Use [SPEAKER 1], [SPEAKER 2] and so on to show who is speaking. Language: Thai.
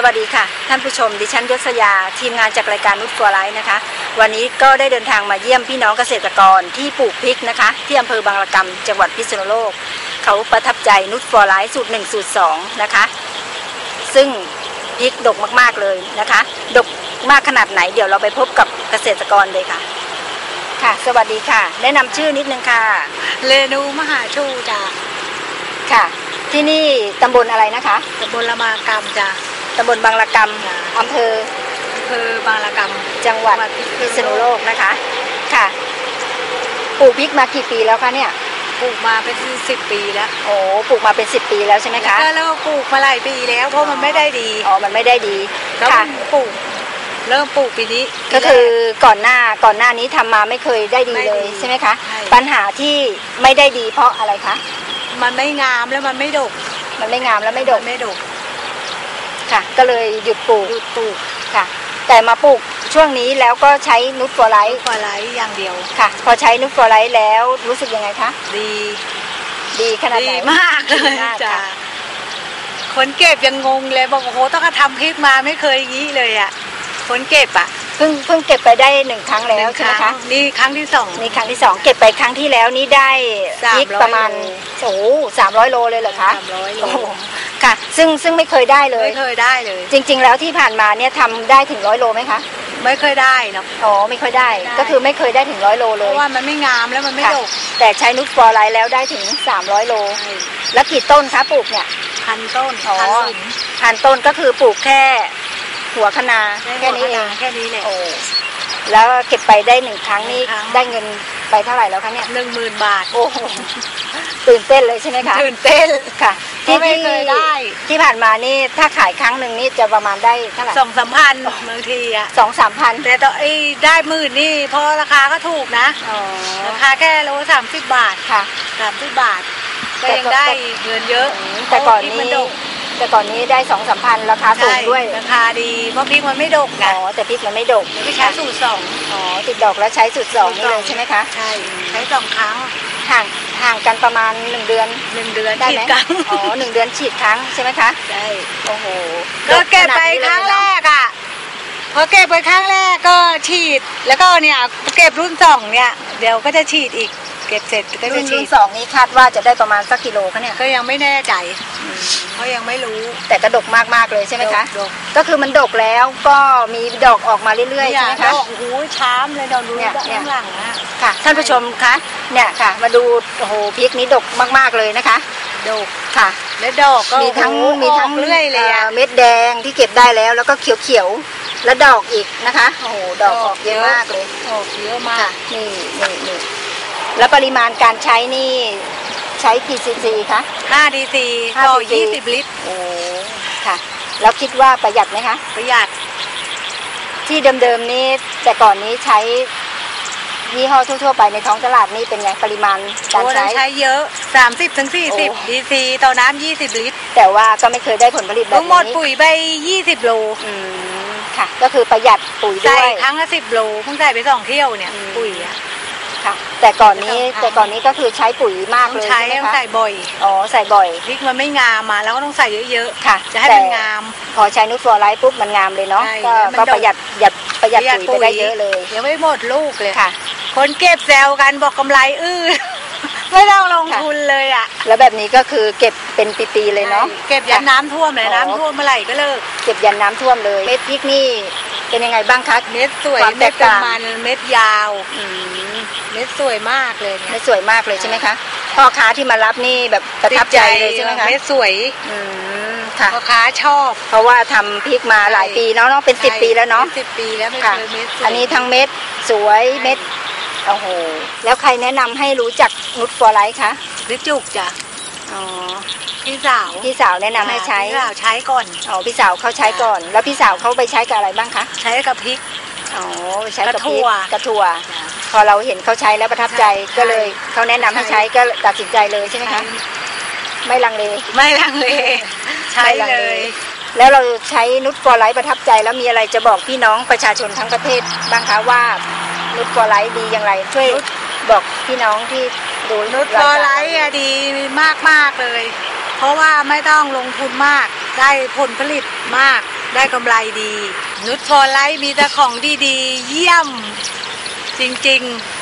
[SPEAKER 1] สวัสดีค่ะ ท่านผู้ชม ดิฉันยศยา ทีมงานจากรายการนุชฟัวไลท์นะคะ วันนี้ก็ได้เดินทางมาเยี่ยมพี่น้องเกษตรกรที่ปลูกพริกนะคะ ที่อำเภอบางระกำจังหวัดพิษณุโลก เขาประทับใจนุชฟัวไลท์สูตรหนึ่งสูตรสองนะคะ ซึ่งพริกดกมากๆเลยนะคะ ดกมากขนาดไหน เดี๋ยวเราไปพบกับเกษตรกรเลยค่ะ ค่ะ สวัสดีค่ะ แนะนำชื่อนิดนึงค่ะ
[SPEAKER 2] เรนูมหาชูจ้ะ
[SPEAKER 1] ค่ะ ที่นี่ตำบลอะไรนะคะ
[SPEAKER 2] ตำบลละมากรรมจ้ะ
[SPEAKER 1] ตำบลบางระก
[SPEAKER 2] จ้ะำ
[SPEAKER 1] อำเภอ
[SPEAKER 2] อำเภอบางละกรรม
[SPEAKER 1] จังหวัด
[SPEAKER 2] จังหวัดพิ
[SPEAKER 1] พิษ
[SPEAKER 2] ษณุ
[SPEAKER 1] ณุ
[SPEAKER 2] โล
[SPEAKER 1] โล
[SPEAKER 2] ก
[SPEAKER 1] กนะคะ ค่ะ ปลูกพริกมากี่ปีแล้วคะเนี่ย
[SPEAKER 2] ปลูกมาเป็นสิบปีแล้ว
[SPEAKER 1] โอ้ปลูกมาเป็นสิบปีแล้วใช่ไหมคะ
[SPEAKER 2] ก็เริ่มปลูกมาหลายปีแล้วเพราะมันไม่ได้ดี
[SPEAKER 1] อ๋อ มันไม่ได้ดี
[SPEAKER 2] แล้ว
[SPEAKER 1] ค่ะ
[SPEAKER 2] มันปลูก เริ่มปลูกปีนี้
[SPEAKER 1] ก็คือก่อนหน้าก่อนหน้านี้ทำมาไม่เคยได้ดี
[SPEAKER 2] ไม่
[SPEAKER 1] เล
[SPEAKER 2] ดี
[SPEAKER 1] ยใช่ไหมคะ
[SPEAKER 2] ใช่
[SPEAKER 1] ปัญหาที่ไม่ได้ดีเพราะอะไรคะ
[SPEAKER 2] มันไม่งามแล้วมันไม่ดก
[SPEAKER 1] มันไม่งามและไม่ดก
[SPEAKER 2] นไม่ดก
[SPEAKER 1] ค่ะ ก็เลยหยุดปลูก
[SPEAKER 2] หยุดปลูก
[SPEAKER 1] ค่ะ แต่มาปลูกช่วงนี้แล้วก็ใช้นุชฟอร์ไล
[SPEAKER 2] ไล
[SPEAKER 1] ท์
[SPEAKER 2] ท์กว่าไลท์อย่างเดียว
[SPEAKER 1] ค่ะ พอใช้นุชฟอร์ไลท์แล้วรู้สึกยังไงคะ
[SPEAKER 2] ดี
[SPEAKER 1] ดีขนาดไหน
[SPEAKER 2] ดีมากเล
[SPEAKER 1] ดี
[SPEAKER 2] ย
[SPEAKER 1] มาก
[SPEAKER 2] จ้ะ
[SPEAKER 1] ค่ะ
[SPEAKER 2] คนเก็บยังงงเลยบอกโอ้โหต้องกระทำพริกมาไม่เคยอย่างนี้เลยอะคนเก็บอะ
[SPEAKER 1] เพิ่งเพิ่งเก็บไปได้หนึ่งครั้งแล้วใช่ไหม
[SPEAKER 2] รั้
[SPEAKER 1] คะ
[SPEAKER 2] งนี่ครั้งที่สอง
[SPEAKER 1] นี่ครั้งที่สองเก็บไปครั้งที่แล้วนี่ได้
[SPEAKER 2] 300
[SPEAKER 1] พริกประมาณโอ้สามร้อยโลเลยเหรอคะ
[SPEAKER 2] สามร้อยโล
[SPEAKER 1] โอ้โห ค่ะ ซึ่งซึ่งไม่เคยได้เลย
[SPEAKER 2] ไม่เคยได้เลย
[SPEAKER 1] จริง ๆ แล้วที่ผ่านมาเนี่ยทำได้ถึงร้อยโลไหมคะ
[SPEAKER 2] ไม่เคยได้หรอก
[SPEAKER 1] อ๋อไม่ค่อยได้
[SPEAKER 2] ไม่ได้
[SPEAKER 1] ก็คือไม่เคยได้ถึงร้อยโล
[SPEAKER 2] เพ
[SPEAKER 1] เลย
[SPEAKER 2] ราะว่ามันไม่งามแล้วมันไม่
[SPEAKER 1] ค่ะ
[SPEAKER 2] ดก
[SPEAKER 1] แต่ใช้นุชฟอร์ไลท์แล้วได้ถึง 300 โล แล้วกี่ต้นคะปลูกเนี่ย
[SPEAKER 2] พันต้น
[SPEAKER 1] อ๋อ
[SPEAKER 2] พันหลุม
[SPEAKER 1] พันต้นก็คือปลูกแค่ หัวคะนา
[SPEAKER 2] ได้
[SPEAKER 1] แค่นี้
[SPEAKER 2] หัว
[SPEAKER 1] เอ
[SPEAKER 2] ขางแค่นี้แหละ
[SPEAKER 1] โอ้แล้วเก็บไปได้หนึ่งครั้งนี่
[SPEAKER 2] หนึ่งครั้ง
[SPEAKER 1] ได้เงินไปเท่าไหร่แล้วคะเนี่ย
[SPEAKER 2] หนึ่งหมื่นบาท
[SPEAKER 1] โอ้โหตื่นเต้นเลยใช่ไหมคะ
[SPEAKER 2] ตื่นเต้น
[SPEAKER 1] ค่ะ
[SPEAKER 2] เพราะไม่เคยได้
[SPEAKER 1] ที่ผ่านมานี่ถ้าขายครั้งหนึ่งนี่จะประมาณได้เท่าไหร่
[SPEAKER 2] สองสามพันบางทีอะ
[SPEAKER 1] สองสามพัน
[SPEAKER 2] แต่ต่อไอ้ได้หมื่นนี่เพราะราคาก็ถูกนะ
[SPEAKER 1] อ๋อ
[SPEAKER 2] ราคาแค่โลสามสิบบาท
[SPEAKER 1] ค่ะ
[SPEAKER 2] สามสิบบาทก็
[SPEAKER 1] แต่
[SPEAKER 2] ยัง
[SPEAKER 1] ก็
[SPEAKER 2] ได้เงินเยอะ
[SPEAKER 1] แต่ก่อน
[SPEAKER 2] เพราะพริ
[SPEAKER 1] นี้
[SPEAKER 2] มัดก
[SPEAKER 1] แต่ก่อนนี้ได้สองสามพันราคาสูง
[SPEAKER 2] ใช่
[SPEAKER 1] ด้วย
[SPEAKER 2] ราคาดีเพราะพริกมันไม่ดก
[SPEAKER 1] อ๋
[SPEAKER 2] นะ
[SPEAKER 1] อแต่พริกมันไม่ดก
[SPEAKER 2] ไม่ใช้สูตรสอง
[SPEAKER 1] อ๋อติดดอกแล้วใช้สูตรสองนี่เลยใช่ไหมคะ
[SPEAKER 2] ใช่ใช้สองครั้ง
[SPEAKER 1] ห่างห่างกันประมาณหนึ่งเดือน
[SPEAKER 2] หนึ่งเดือน
[SPEAKER 1] ได้
[SPEAKER 2] ฉี
[SPEAKER 1] ไหม
[SPEAKER 2] ดกัน
[SPEAKER 1] อ๋อหนึ่งเดือนฉีดครั้งใช่ไหมคะ
[SPEAKER 2] ใช่
[SPEAKER 1] โอ้โห
[SPEAKER 2] ก็เก็บไป
[SPEAKER 1] ด
[SPEAKER 2] ครั้งแร
[SPEAKER 1] ขนาดนี้เลยเนอะ
[SPEAKER 2] กอะพอเก็บไปครั้งแรกก็ ฉีด แล้วก็เนี่ยเก็บรุ่นสองเนี่ยเดี๋ยวก็จะฉีดอีก เก็บเสร็จก็
[SPEAKER 1] รุ่
[SPEAKER 2] จะ
[SPEAKER 1] น
[SPEAKER 2] ฉี
[SPEAKER 1] รุ่น
[SPEAKER 2] ด
[SPEAKER 1] สองนี้คาดว่าจะได้ประมาณสักกิโลคะเนี่ย
[SPEAKER 2] ก็ยังไม่แน่ใจเพราะยังไม่รู้
[SPEAKER 1] แต่กระดกมากมากๆเลยใช่ไหมคะ
[SPEAKER 2] ดก
[SPEAKER 1] ก็คือมันดกแล้วก็มีดอกออกมาเรื่อยๆ
[SPEAKER 2] เนี่
[SPEAKER 1] ใช่
[SPEAKER 2] ย
[SPEAKER 1] ไหม
[SPEAKER 2] ด
[SPEAKER 1] คะ
[SPEAKER 2] อกหูช้ามเลยเราดู
[SPEAKER 1] เนี่ยเนี่ย
[SPEAKER 2] ข้างหลังนะ
[SPEAKER 1] ค่ะท่านผู้ชมคะเนี่ยค่ะ มาดูโอ้โหพริกนี้ดกมากๆเลยนะคะ
[SPEAKER 2] ดก
[SPEAKER 1] ค่ะ
[SPEAKER 2] และดอกก็
[SPEAKER 1] มีทั้ง
[SPEAKER 2] โอ้โห
[SPEAKER 1] มีทั้ง
[SPEAKER 2] ออกเรื่อยเลยอะ
[SPEAKER 1] เเม็ดแดงที่เก็บได้แล้วแล้วก็เขียวๆแล้วดอกอีกนะคะโอ้โหดอกออกเยอะมากเลย
[SPEAKER 2] ออกเยอะมา
[SPEAKER 1] ค่ะ
[SPEAKER 2] ก
[SPEAKER 1] นี่นี่นี่แล้วปริมาณการใช้นี่ใช้กี่ซีซีคะ
[SPEAKER 2] 5ดีซี
[SPEAKER 1] ห้า
[SPEAKER 2] ต่อ
[SPEAKER 1] cc
[SPEAKER 2] 20 ลิตร
[SPEAKER 1] โอ้ค่ะ แล้วคิดว่าประหยัดไหมคะ
[SPEAKER 2] ประหยัด
[SPEAKER 1] ที่เดิมๆนี้แต่ก่อนนี้ใช้ ยี่ห้อทั่วๆไปในท้องตลาดนี่เป็นไงปริมาณการ
[SPEAKER 2] โอ้
[SPEAKER 1] ใช้
[SPEAKER 2] ใช้เยอะ 30ถึง
[SPEAKER 1] โอ้
[SPEAKER 2] 40ดีซีต่อน้ำ20 ลิตร
[SPEAKER 1] แต่ว่าก็ไม่เคยได้ผลผลิตแบบ
[SPEAKER 2] ทั้งหมด
[SPEAKER 1] นี้
[SPEAKER 2] ปุ๋ยไป 20 โล
[SPEAKER 1] อืมค่ะ ก็คือประหยัดปุ๋ยด้
[SPEAKER 2] ใส่
[SPEAKER 1] วย
[SPEAKER 2] ครั้งละ 10 โลเพิ่งใส่ไปสองเที่ยวเนี่ย
[SPEAKER 1] อืม
[SPEAKER 2] ปุ๋ยอะ
[SPEAKER 1] ค่ะ แต่ก่อนนี้
[SPEAKER 2] ไม่ต้องทำ
[SPEAKER 1] แต่ก่อนนี้ก็คือใช้ปุ๋ยมาก
[SPEAKER 2] ต้อง
[SPEAKER 1] เลย
[SPEAKER 2] ใช้
[SPEAKER 1] ใช่ไหม
[SPEAKER 2] ต้อง
[SPEAKER 1] คะ
[SPEAKER 2] ใส่บ่อย
[SPEAKER 1] อ๋อใส่บ่อย
[SPEAKER 2] พริกมันไม่งามมาแล้วก็ต้องใส่เยอะ
[SPEAKER 1] ค่ะ
[SPEAKER 2] ๆ จะให้
[SPEAKER 1] แต่
[SPEAKER 2] มันงาม
[SPEAKER 1] พอใช้นูตฟลอร์ไลท์ปุ๊บมันงามเลยเนาะ
[SPEAKER 2] ใช่
[SPEAKER 1] ก็
[SPEAKER 2] แล้วมัน
[SPEAKER 1] ก็ประหยัดหยัดประหยัด
[SPEAKER 2] ประหยัด
[SPEAKER 1] ปุ๋ยไปได้เยอะเลย
[SPEAKER 2] เดี๋ยวไม่หมดลูกเลย
[SPEAKER 1] ค่ะ
[SPEAKER 2] คนเก็บแซวกันบอกกำไรอื้อ ไม่ต้องลงทุนเลยอะ
[SPEAKER 1] แล้วแบบนี้ก็คือเก็บเป็นปีๆเลยเนาะ
[SPEAKER 2] ใช่เก็บยันน้ำท่วมเลย
[SPEAKER 1] อ๋อ
[SPEAKER 2] น้ำท่วมเมื่อไหร่ก็เลิก
[SPEAKER 1] เก็บยันน้ำท่วมเลย เม็ดพริกนี่ เป็นยังไงบ้างคะ
[SPEAKER 2] เม็ดสวย
[SPEAKER 1] ความแต
[SPEAKER 2] เม็ด
[SPEAKER 1] ก
[SPEAKER 2] เป็น
[SPEAKER 1] ต่าง
[SPEAKER 2] มันเม็ดยาว
[SPEAKER 1] อืม
[SPEAKER 2] เม็ดสวยมากเลยเนี่
[SPEAKER 1] ไม่
[SPEAKER 2] ย
[SPEAKER 1] สวยมากเลยใช่ไหมคะ พ่อค้าที่มารับนี่แบบประทับใจเลยใช่ไหมคะ
[SPEAKER 2] เม็ดสวย
[SPEAKER 1] อืมค่ะ
[SPEAKER 2] พ่อค้าชอบ
[SPEAKER 1] เพราะว่าทำพริกมาหลายปีเนาะเนาะเป็นสิบปีแล้วเนาะ
[SPEAKER 2] สิบปีแล้วไม่
[SPEAKER 1] ค่ะ
[SPEAKER 2] เคยเม็ดสวย
[SPEAKER 1] อันนี้ทั้งเม็ดสวยเม็ดโอ้โหแล้วใครแนะนำให้รู้จักนุชฟอร์ไลท์คะ
[SPEAKER 2] หรือจุกจ้ะ
[SPEAKER 1] อ๋อ
[SPEAKER 2] พี่สาว
[SPEAKER 1] พี่สาวแนะนำให้ใช้
[SPEAKER 2] พี่สาวใช้ก่อน
[SPEAKER 1] อ๋อพี่สาวเขาใช้ก่อน แล้วพี่สาวเขาไปใช้กับอะไรบ้างคะ
[SPEAKER 2] ใช้กับพริก
[SPEAKER 1] อ๋อใช้กับ
[SPEAKER 2] กระ
[SPEAKER 1] พริ
[SPEAKER 2] ถั่ว
[SPEAKER 1] กระถั่ว พอเราเห็นเขาใช้แล้วประทับใจ
[SPEAKER 2] ใช่
[SPEAKER 1] ก็เลยเขาแนะนำให้ใช้ก็ตัดสินใจเลยใช่ไหมคะไม่ลังเล
[SPEAKER 2] ไม่ลังเลใช้
[SPEAKER 1] ไม่ลัง
[SPEAKER 2] เล
[SPEAKER 1] เล
[SPEAKER 2] ย
[SPEAKER 1] แล้วเราใช้นุชฟอร์ไลท์ประทับใจแล้วมีอะไรจะบอกพี่น้องประชาชนทั้งประเทศบ้างคะว่านุชฟอร์ไลท์ดีอย่างไรช่วย บอกพี่น้องที่ดู
[SPEAKER 2] นุชฟอร์ไลท์อะดีมากมากเลย เพราะว่าไม่ต้องลงทุนมาก ได้ผลผลิตมาก ได้กำไรดี นุชฟอร์ไลท์มีแต่ของดีๆ เยี่ยมจริง ๆ